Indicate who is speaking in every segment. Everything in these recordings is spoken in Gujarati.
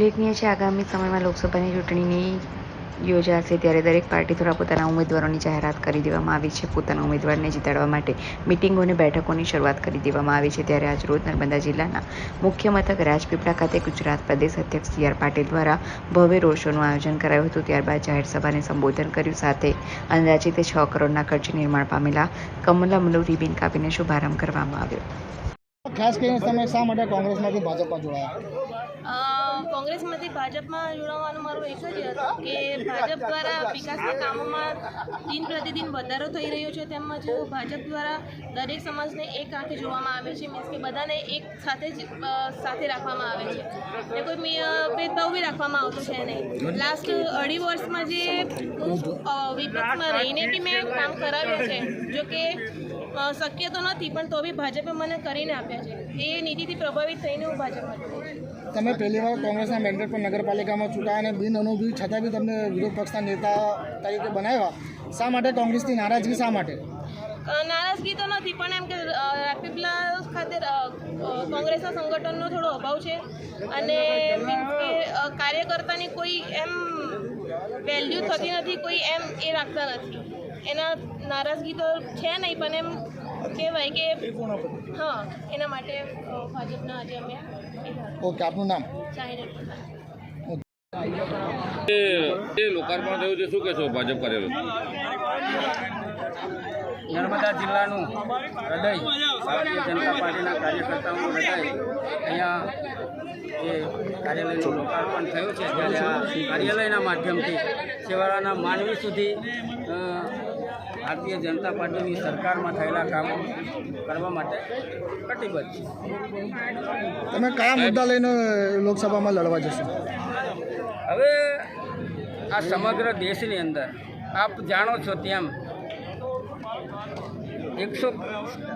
Speaker 1: ઉલ્લેખનીય છે, આગામી સમયમાં લોકસભાની ચૂંટણીની યોજાશે ત્યારે દરેક પાર્ટી દ્વારા પોતાના ઉમેદવારોની જાહેરાત કરી દેવામાં આવી છે. પોતાના ઉમેદવારને જીતાડવા માટે મિટિંગો અને બેઠકોની શરૂઆત કરી દેવામાં આવી છે. ત્યારે આજ રોજ નર્મદા જિલ્લાના મુખ્ય મથક રાજપીપળા ખાતે ગુજરાત પ્રદેશ અધ્યક્ષ સી આર પાટીલ દ્વારા ભવ્ય રોડ શોનું આયોજન કરાયું હતું. ત્યારબાદ જાહેર સભાને સંબોધન કર્યું. સાથે અંદાજિત છ કરોડના ખર્ચે નિર્માણ પામેલા કમલમનું રિબિન કાપીને શુભારંભ કરવામાં આવ્યો.
Speaker 2: ખાસ કરીને તમે શા માટે કોંગ્રેસમાંથી ભાજપમાં જોડાયા?
Speaker 3: કોંગ્રેસમાંથી ભાજપમાં જોડાવાનું મારું એક જ હતું કે ભાજપ દ્વારા વિકાસના કામોમાં દિન પ્રતિદિન વધારો થઈ રહ્યો છે તેમજ ભાજપ દ્વારા દરેક સમાજને એક આંખે જોવામાં આવે છે મીન્સ કે બધાને એક સાથે જ સાથે રાખવામાં આવે છે. ને કોઈ ભેદભાવ બી રાખવામાં આવતો છે નહીં. લાસ્ટ અઢી વર્ષમાં જે વિપક્ષમાં રહીને બી મેં કામ કરાવ્યું છે જો કે અ, શક્ય તો નથી પણ તો બી ભાજપે મને કરીને આપ્યા છે. એ નીતિથી પ્રભાવિત થઈને હું ભાજપમાં
Speaker 2: તમે પહેલી વાર કોંગ્રેસના મેન્ડેટ પર નગરપાલિકામાં ચૂંટાયા અને બિન અનુભવી છતાં બી તમને વિરોધ પક્ષના નેતા તરીકે બનાવ્યા. શા માટે કોંગ્રેસની નારાજગી શા માટે?
Speaker 3: નારાજગી તો નથી પણ એમ કે અ, ખાતે કોંગ્રેસના સંગઠનનો થોડો અભાવ છે. અને કાર્યકર્તાની કોઈ એમ વેલ્યુ થતી નથી કોઈ એમ એ રાખતા નથી. એના નારાજગી તો છે નહીં પણ એમ કહેવાય કે હા એના માટે ભાજપના આજે અમે
Speaker 2: ઓકે આપનું નામ?
Speaker 4: લોકાર્પણ થયું છે શું કહેશો ભાજપ કરેલું
Speaker 5: નર્મદા જિલ્લાનું હૃદય ભારતીય જનતા પાર્ટીના કાર્યકર્તાઓનું હૃદય અહીંયા જે કાર્યાલયનું લોકાર્પણ થયું છે ત્યારે આ કાર્યાલયના માધ્યમથી છેવાડાના માનવી સુધી ભારતીય જનતા પાર્ટીની સરકારમાં થયેલા કામો કરવા માટે કટિબદ્ધ છે.
Speaker 2: તમે કયા મુદ્દા લઈને લોકસભામાં લડવા જશો?
Speaker 5: હવે આ સમગ્ર દેશની અંદર આપ જાણો છો તેમ એકસો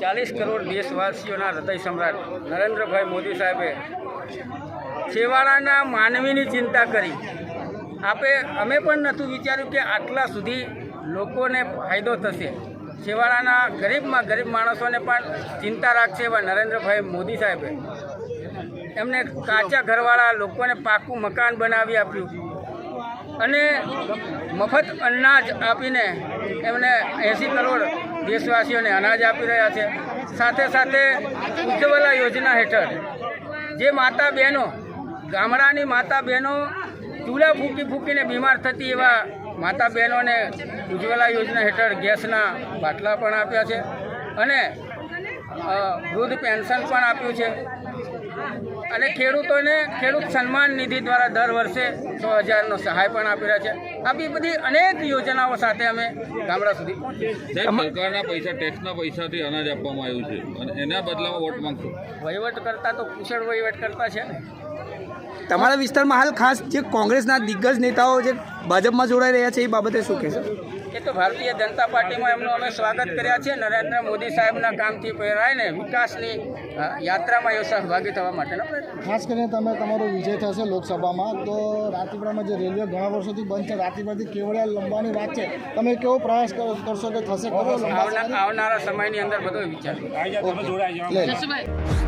Speaker 5: ચાલીસ કરોડ દેશવાસીઓના હૃદય સમ્રાટ નરેન્દ્રભાઈ મોદી સાહેબે છેવાડાના માનવીની ચિંતા કરી. આપે અમે પણ નહોતું વિચાર્યું કે આટલા સુધી લોકોને ફાયદો થશે. છેવાડાના ગરીબમાં ગરીબ માણસોને પણ ચિંતા રાખશે એવા નરેન્દ્રભાઈ મોદી સાહેબે. એમને કાચા ઘરવાળા લોકોને પાકું મકાન બનાવી આપ્યું. અને મફત અનાજ આપીને એમને એંસી કરોડ દેશવાસીઓને અનાજ આપી રહ્યા છે. સાથે સાથે ઉજ્જવલા યોજના હેઠળ જે માતા બહેનો, ગામડાની માતા બહેનો ચૂલા ફૂંકી ફૂંકીને બીમાર થતી એવા માતા બહેનોને ઉજ્જવલા યોજના હેઠળ ગેસના બાટલા પણ આપ્યા છે અને વૃદ્ધ પેન્શન પણ આપ્યું છે. અને ખેડૂતોને ખેડૂત સન્માન નિધિ દ્વારા દર વર્ષે છ હજારનો સહાય પણ આપી રહ્યા છે. આવી બધી અનેક યોજનાઓ સાથે અમે ગામડા સુધી
Speaker 4: સરકારના પૈસા ટેક્સના પૈસાથી અનાજ આપવામાં આવ્યું છે. અને એના બદલામાં વોટ માંગશું?
Speaker 5: વહીવટ કરતા તો કુશળ વહીવટ કરતા છે. ને
Speaker 6: તમારા વિસ્તારમાં હાલ ખાસ જે કોંગ્રેસના દિગ્ગજ નેતાઓ જે ભાજપમાં જોડાઈ રહ્યા છે એ બાબતે શું કહેશો?
Speaker 5: એ તો ભારતીય જનતા પાર્ટીમાં એમનું અમે સ્વાગત કર્યા છે નરેન્દ્ર મોદી સાહેબના કામથી પ્રેરાઈને વિકાસની યાત્રામાં એ સહભાગી થવા માટેનો
Speaker 2: ખાસ કરીને તમે તમારો વિજય થશે લોકસભામાં તો રાતીપુરામાં જે રેલવે ઘણા વર્ષોથી બંધ છે રાતીપુરાથી કેવડિયા લંબાની વાત છે. તમે કેવો પ્રયાસ કરો- કરશો કે થશે?
Speaker 5: આવનારા સમયની અંદર બધો વિચાર.
Speaker 2: જોડાઈ.